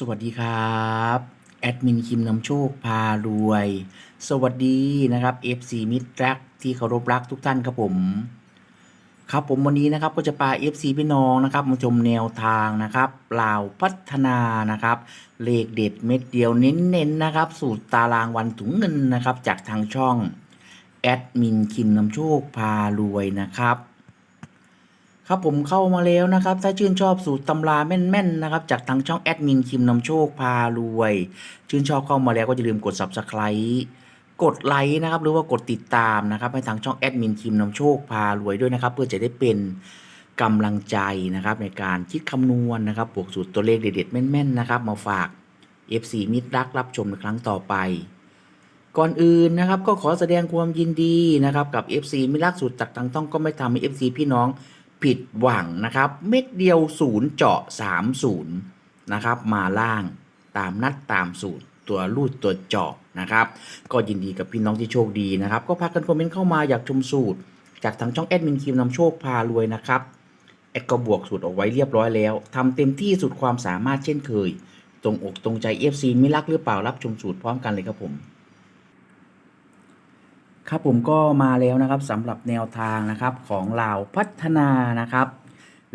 สวัสดีครับ แอดมินคิมนำโชคพารวย สวัสดีนะครับ FC มิตรรักที่เคารพรักทุกท่านครับผม ครับผมวันนี้นะครับก็จะพา FC พี่น้องนะครับมาชมแนวทางนะครับลาวพัฒนานะครับ เลขเด็ดเม็ดเดียวเน้นๆนะครับ สูตรตารางวันถุงเงินนะครับ จากทางช่องแอดมินคิมนำโชคพารวยนะครับ ครับผมเข้ามาแล้วนะครับ ถ้าชื่นชอบสูตรตำราแม่นๆนะครับ จากทางช่องแอดมินคิมนำโชคพารวย ชื่นชอบเข้ามาแล้วก็อย่าลืมกด subscribe กดไลค์นะครับ หรือว่ากดติดตามนะครับ ให้ทางช่องแอดมินคิมนำโชคพารวยด้วยนะครับ เพื่อจะได้เป็นกำลังใจนะครับ ในการคิดคำนวณนะครับบวกสูตรตัวเลขเด็ดๆแม่นๆนะครับ มาฝาก FC มิตรรักรับชมในครั้งต่อไปก่อนอื่นนะครับก็ขอแสดงความยินดีนะครับกับ FC มิตรรักสูตรจากทางต้องก็ไม่ทำให้ FC พี่น้อง ผิดหวังนะครับ เม็ดเดียวศูนย์เจาะสามศูนย์นะครับมาล่างตามนัดตามสูตรตัวรูดตัวเจาะนะครับ ก็ยินดีกับพี่น้องที่โชคดีนะครับ ก็พากันคอมเมนต์เข้ามาอยากชมสูตร จากทางช่องแอดมินคิมนำโชคพารวยนะครับแอดก็บวกสูตรออกไว้เรียบร้อยแล้วทำเต็มที่สุดความสามารถเช่นเคย ตรงอกตรงใจ FC ไม่รักหรือเปล่ารับชมสูตรพร้อมกันเลยครับผม ครับผมก็มาแล้วนะครับสำหรับแนวทางนะครับของลาวพัฒนานะครับ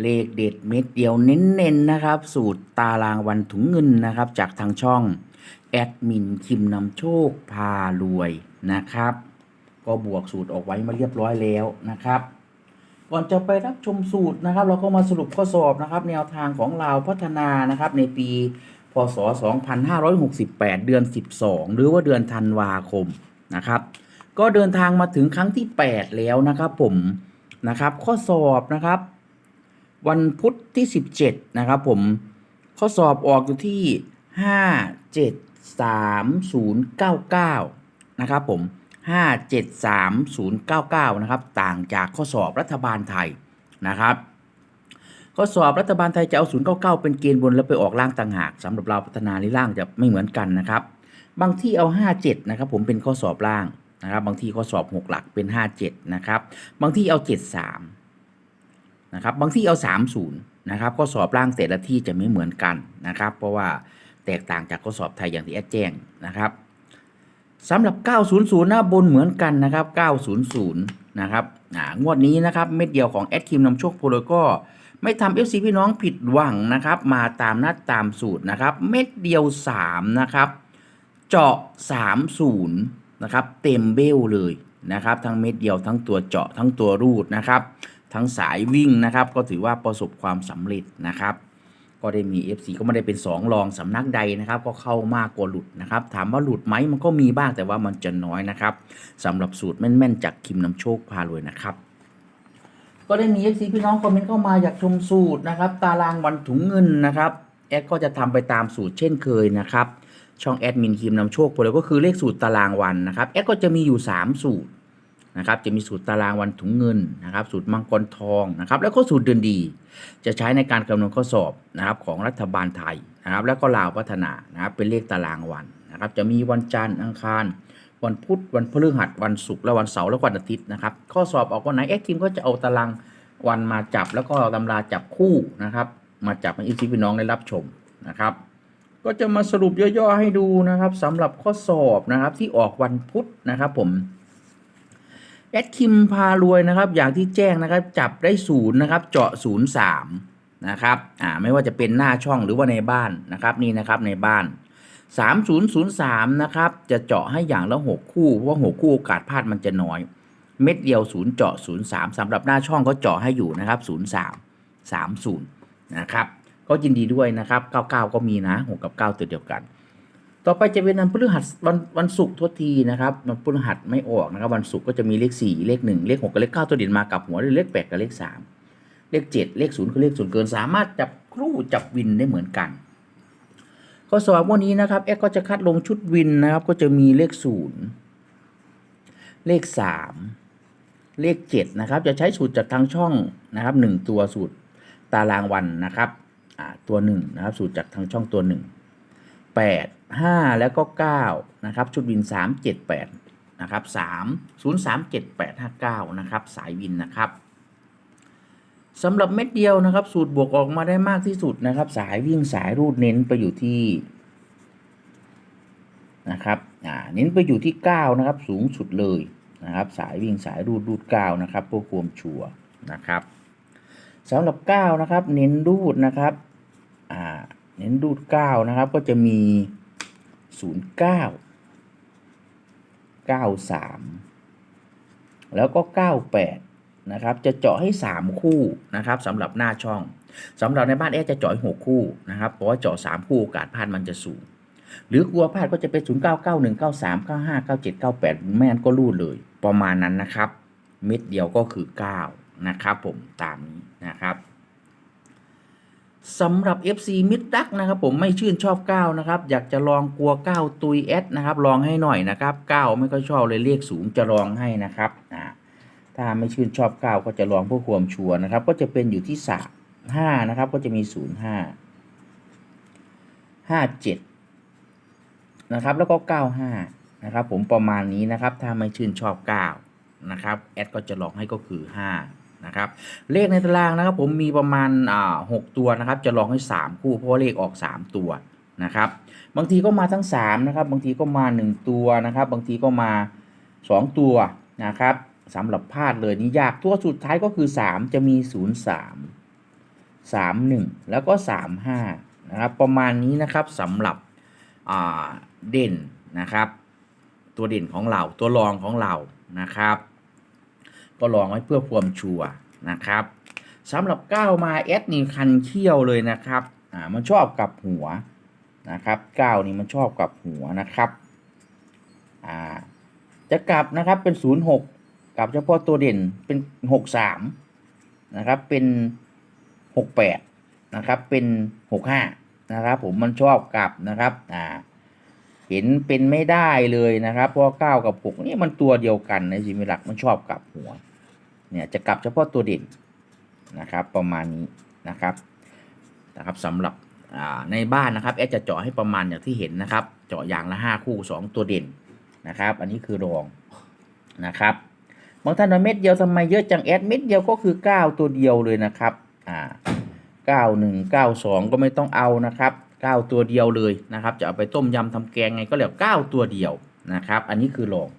เลขเด็ดเม็ดเดียวเน้นๆนะครับ สูตรตารางวันถุงเงินนะครับ จากทางช่องแอดมินคิมนำโชคพารวยนะครับ ก็บวกสูตรออกไว้มาเรียบร้อยแล้วนะครับ ก่อนจะไปรับชมสูตรนะครับ เราก็มาสรุปข้อสอบนะครับ แนวทางของลาวพัฒนานะครับ ในปีพศ 2568 เดือน 12 หรือว่าเดือนธันวาคมนะครับ ก็เดินทางมาถึงครั้งที่ 8 แล้วนะครับผมนะครับข้อสอบนะครับ วันพุธที่ 17 นะครับผมข้อสอบออกอยู่ที่ 5 7 3 0 9 9 นะครับผม 5 7 3 0 9 9 นะครับ ต่างจากข้อสอบรัฐบาลไทยนะครับข้อสอบรัฐบาลไทยจะเอา 099 เป็นเกณฑ์บนแล้วไปออกล่างต่างหากสำหรับเราพัฒนาในล่างจะไม่เหมือนกันนะครับ บางที่เอา 57 นะครับผมเป็นข้อสอบล่าง นะครับบางที่ข้อสอบ 6 หลักเป็น 57 นะครับ บางที่เอา 73 นะครับ บางที่เอา 30 นะครับข้อสอบล่างแต่ละที่จะไม่เหมือนกันนะครับ เพราะว่าแตกต่างจากข้อสอบไทยอย่างที่แอดแจ้งนะครับสำหรับ 900 หน้าบนเหมือนกันนะครับ 900 นะครับงวดนี้นะครับเม็ดเดียวของแอดคิมนำโชคโพลก็ไม่ทำ FC พี่น้องผิดหวังนะครับ มาตามนัดตามสูตรนะครับ เม็ดเดียว 3 นะครับ เจาะ 30 นะครับ เต็มเบลเลยนะครับ ทั้งเม็ดเดียวทั้งตัวเจาะทั้งตัวรูดนะครับ ทั้งสายวิ่งนะครับ ก็ถือว่าประสบความสำเร็จนะครับ ก็ได้มี FC ก็ไม่ได้เป็น 2 รองสำนักใดนะครับ ก็เข้ามากกว่าหลุดนะครับ ถามว่าหลุดไหมมันก็มีบ้างแต่ว่ามันจะน้อยนะครับสำหรับสูตรแม่นๆ จากคิมนำโชคพารวยนะครับก็ได้มี FC พี่น้องคอมเมนต์เข้ามาอยากชมสูตรนะครับ ตารางวันถุงเงินนะครับแอดก็จะทำไปตามสูตรเช่นเคยนะครับ ช่องแอดมินคิมนำโชคไปเลยก็คือเลขสูตรตารางวันนะครับแอดก็จะมีอยู่ 3 สูตรนะครับจะมีสูตรตารางวันถุงเงินนะครับ สูตรมังกรทองนะครับ แล้วก็สูตรเดือนดี จะใช้ในการคำนวณข้อสอบนะครับของรัฐบาลไทยนะครับ แล้วก็ลาวพัฒนานะครับเป็นเลขตารางวันนะครับ จะมีวันจันทร์อังคาร วันพุธวันพฤหัสวันศุกร์และวันเสาร์และวันอาทิตย์นะครับ ข้อสอบออกวันไหนแอดคิมก็จะเอาตารางวันมาจับ แล้วก็ตำราจับคู่นะครับ มาจับให้อีซีพี่น้องได้รับชมนะครับ ก็จะมาสรุปย่อๆให้ดูนะครับสำหรับข้อสอบนะครับที่ออกวันพุธนะครับผมแอดคิมพารวยนะครับ อย่างที่แจ้งนะครับจับได้ศูนย์นะครับ เจาะศูนย์สามนะครับอ่าไม่ว่าจะเป็นหน้าช่องหรือว่าในบ้านนะครับนี่นะครับในบ้าน 3003นะครับจะเจาะให้อย่างละ 6 คู่เพราะว่า6คู่โอกาสพลาดมันจะน้อย เม็ดเดียว0เจาะ03สำหรับหน้าช่องก็เจาะให้อยู่นะครับ 03 30นะครับ ก็ยินดีด้วยนะครับ99 ก็มีนะ6กับ9ตัวเดียวกัน ต่อไปจะเป็นวันพฤหัสวันวันศุกร์ทุกทีนะครับวันพฤหัสไม่ออกนะครับ วันศุกร์ก็จะมีเลข 4 เลข 1 เลข 6 กับเลข 9 ตัวเด่นมากับหัวหรือเลข 8 กับเลข 3 เลข 7 เลข 0 คือเลข0เกิน สามารถจับครู่จับวินได้เหมือนกันข้อสอบวันนี้นะครับแอดก็จะคัดลงชุดวินนะครับ ก็จะมีเลขศูนย์เลขสามเลขเจ็ดนะครับ จะใช้สูตรจากทางช่องนะครับหนึ่งตัวสูตรตารางวันนะครับ ตัวหนึ่งนะครับสูตรจากทางช่องตัวหนึ่งแปดห้าแล้วก็เก้านะครับชุดวินสามเจ็ดแปดนะครับสามศูนย์สามเจ็ดแปดห้าเก้านะครับสายวินนะครับสำหรับเม็ดเดียวนะครับ สูตรบวกออกมาได้มากที่สุดนะครับ สายวิ่งสายรูดเน้นไปอยู่ที่นะครับอ่าเน้นไปอยู่ที่ 9 นะครับ สูงสุดเลยนะครับ สายวิ่งสายรูดรูด 9 นะครับเพื่อความชัวนะครับสำหรับ 9 นะครับ เน้นรูดนะครับ อ่าเน้นรูด9นะครับ ก็จะมี09 93แล้วก็98นะครับ จะเจาะให้3คู่นะครับสำหรับหน้าช่องสำหรับในบ้านแอจะเจาะห้6คู่นะครับเพราะว่าเจาะ3คู่โอกาสพลาดมันจะสูง หรือกลัวพลาดก็จะเป็น0 9 9 1 9 3 9 5 9 7 9 8ไม่งั้นก็รูดเลย ประมาณนั้นนะครับ เม็ดเดียวก็คือ9นะครับผมตามนี้นะครับ สำหรับ FC มิดดักนะครับผมไม่ชื่นชอบ9นะครับอยากจะลองกลัว 9 ตุยแอดนะครับลองให้หน่อยนะครับ9ไม่ค่อยชอบเลยเลขสูงจะลองให้นะครับอ่าถ้าไม่ชื่นชอบ 9 ก็จะลองเพื่อความชัวร์นะครับ ก็จะเป็นอยู่ที่สามห้านะครับก็จะมีศูนย์ห้าห้าเจ็ดนะครับแล้วก็เก้าห้านะครับผมประมาณนี้นะครับถ้าไม่ชื่นชอบ 9นะครับแอดก็จะลองให้ก็คือ 5 นะครับเลขในตารางนะครับผมมีประมาณอ่าหกตัวนะครับจะลองให้ 3 คู่เพราะาเลขออก 3 ตัวนะครับบางทีก็มาทั้ง3นะครับบางทีก็มา 1 ตัวนะครับบางทีก็มา 2 ตัวนะครับสำหรับพลาดเลยนี่ยากตัวสุดท้ายก็คือ 3 จะมี 0 3 3 1 แล้วก็ 3 5นะครับประมาณนี้นะครับสำหรับเด่นนะครับ ตัวเด่นของเราตัวรองของเรานะครับ ก็ลองไว้เพื่อความชัวร์นะครับสำหรับก้าวมาแอดนี่คันเขี้ยวเลยนะครับอ่ามันชอบกลับหัวนะครับก้าวนี่มันชอบกลับหัวนะครับอ่าจะกลับนะครับเป็น 06กลับเฉพาะตัวเด่นเป็น 63นะครับเป็น68นะครับเป็น 65นะครับผมมันชอบกลับนะครับอ่าเห็นเป็นไม่ได้เลยนะครับเพราะว่า9กับ 6 นี่มันตัวเดียวกันในสิมิลักมันชอบกลับหัว เนี่ยจะกลับเฉพาะตัวเด่นนะครับประมาณนี้นะครับนะครับสำหรับในบ้านนะครับแอดจะเจาะให้ประมาณอย่างที่เห็นนะครับ เจาะอย่างละ 5 คู่ 2 ตัวเด่นนะครับ อันนี้คือรองนะครับบางท่านว่าเม็ดเดียวทำไมเยอะจังแอดเม็ดเดียวก็คือ 9 ตัวเดียวเลยนะครับอ่า91 92 ก็ไม่ต้องเอานะครับ 9 ตัวเดียวเลยนะครับ จะเอาไปต้มยำทำแกงไงก็แล้ว 9 ตัวเดียวนะครับ อันนี้คือลอง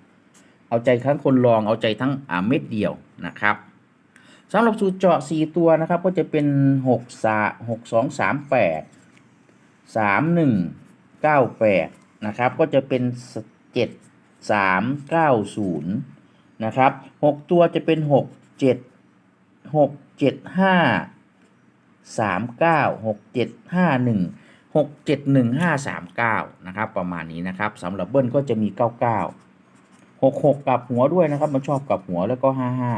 เอาใจทั้งคนลองเอาใจทั้งเม็ดเดียวนะครับสำหรับสูตรเจาะ 4 ตัวนะครับก็จะเป็น6 6 2 3 8 3 1 9 8นะครับก็จะเป็น 7 3 9 0นะครับ6ตัวจะเป็น 6 7 6 7 5 3 9 6 7 5 1 6 7 1 5 3 9นะครับประมาณนี้นะครับสำหรับเบิ้ลก็จะมี 99 หกหกกับหัวด้วยนะครับ มันชอบกับหัวแล้วก็ห้าห้า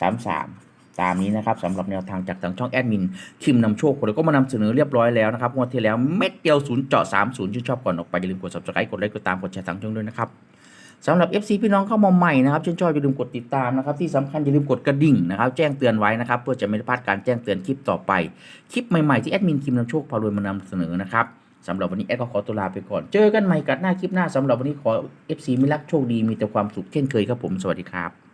สามสามตามนี้นะครับสำหรับแนวทางจากทางช่องแอดมินคิมนำโชคแล้วก็มานำเสนอเรียบร้อยแล้วนะครับงวดที่แล้วเม็ดเดียวศูนย์เจาะสามศูนย์ชื่นชอบก่อนออกไปอย่าลืมกด subscribe กดไลค์กดตามกดแชร์ทางช่องด้วยนะครับสำหรับ FC พี่น้องเข้ามาใหม่นะครับชื่นชอบอย่าลืมกดติดตามนะครับที่สำคัญอย่าลืมกดกระดิ่งนะครับแจ้งเตือนไว้นะครับเพื่อจะไม่พลาดการแจ้งเตือนคลิปต่อไป คลิปใหม่ๆที่แอดมินคิมนำโชคพารวยมานำเสนอนะครับ สำหรับวันนี้แอดก็ขอตัวลาไปก่อน เจอกันใหม่กัดหน้าคลิปหน้าสำหรับวันนี้ขอ FC มิรักโชคดีมีแต่ความสุขเช่นเคยครับผมสวัสดีครับ